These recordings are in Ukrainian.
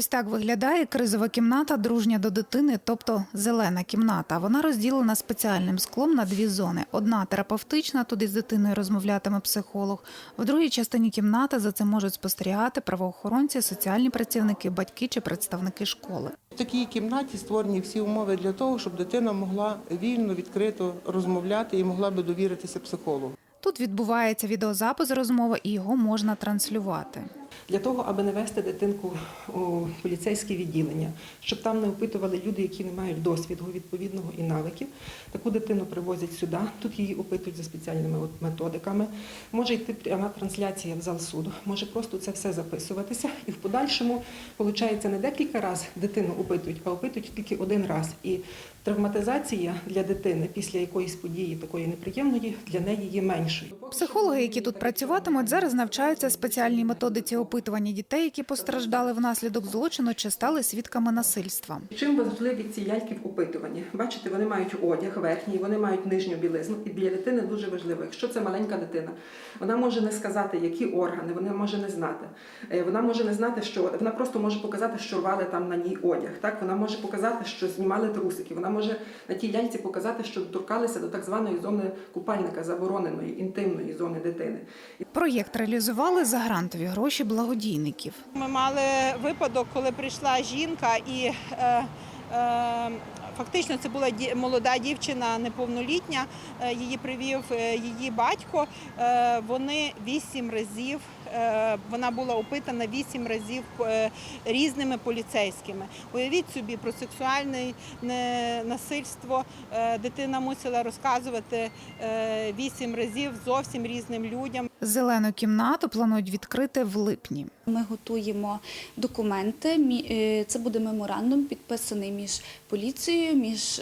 Ось так виглядає кризова кімната, дружня до дитини, тобто зелена кімната. Вона розділена спеціальним склом на дві зони. Одна терапевтична, туди з дитиною розмовлятиме психолог. В другій частині кімнати за цим можуть спостерігати правоохоронці, соціальні працівники, батьки чи представники школи. В такій кімнаті створені всі умови для того, щоб дитина могла вільно, відкрито розмовляти і могла би довіритися психологу. Тут відбувається відеозапис розмови і його можна транслювати. Для того, аби не вести дитинку у поліцейське відділення, щоб там не опитували люди, які не мають досвіду відповідного і навиків. Таку дитину привозять сюди, тут її опитують за спеціальними методиками. Може йти пряма трансляція в зал суду, може просто це все записуватися. І в подальшому, виходить, не декілька разів дитину опитують, а опитують тільки один раз. І травматизація для дитини після якоїсь події такої неприємної для неї є меншою. Психологи, які тут працюватимуть, зараз навчаються спеціальній методиці опитування дітей, які постраждали внаслідок злочину чи стали свідками насильства. Чим важливі ці ляльки в опитуванні? Бачите, вони мають одяг верхній, вони мають нижню білизну. І для дитини дуже важливо. Якщо це маленька дитина, вона може не сказати, які органи, вона може не знати. Е, Вона може не знати, що вона просто може показати, що рвали там на ній одяг. Так вона може показати, що знімали трусики. Вона може на тій ляльці показати, що доторкалися до так званої зони купальника, забороненої інтимної зони дитини. Проєкт реалізували за грантові гроші благодійників. Ми мали випадок, коли прийшла жінка і е, е, фактично це була молода дівчина, неповнолітня. Е, Її привів е, її батько. Е, Вони вісім разів. Е, Вона була опитана вісім разів е, різними поліцейськими. Уявіть собі про сексуальне насильство. е, Дитина мусила розказувати вісім разів зовсім різним людям. Зелену кімнату планують відкрити в липні. Ми готуємо документи. Це буде меморандум, підписаний між поліцією, між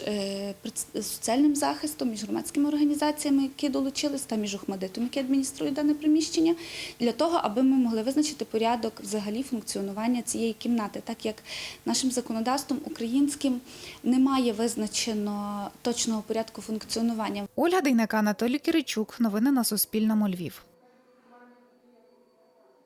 соціальним захистом, між громадськими організаціями, які долучились, та між Охмадитом, який адмініструє дане приміщення, для аби ми могли визначити порядок взагалі функціонування цієї кімнати, так як нашим законодавством українським немає визначено точного порядку функціонування. Ольга Дейнека, Анатолій Киричук. Новини на Суспільному. Львів.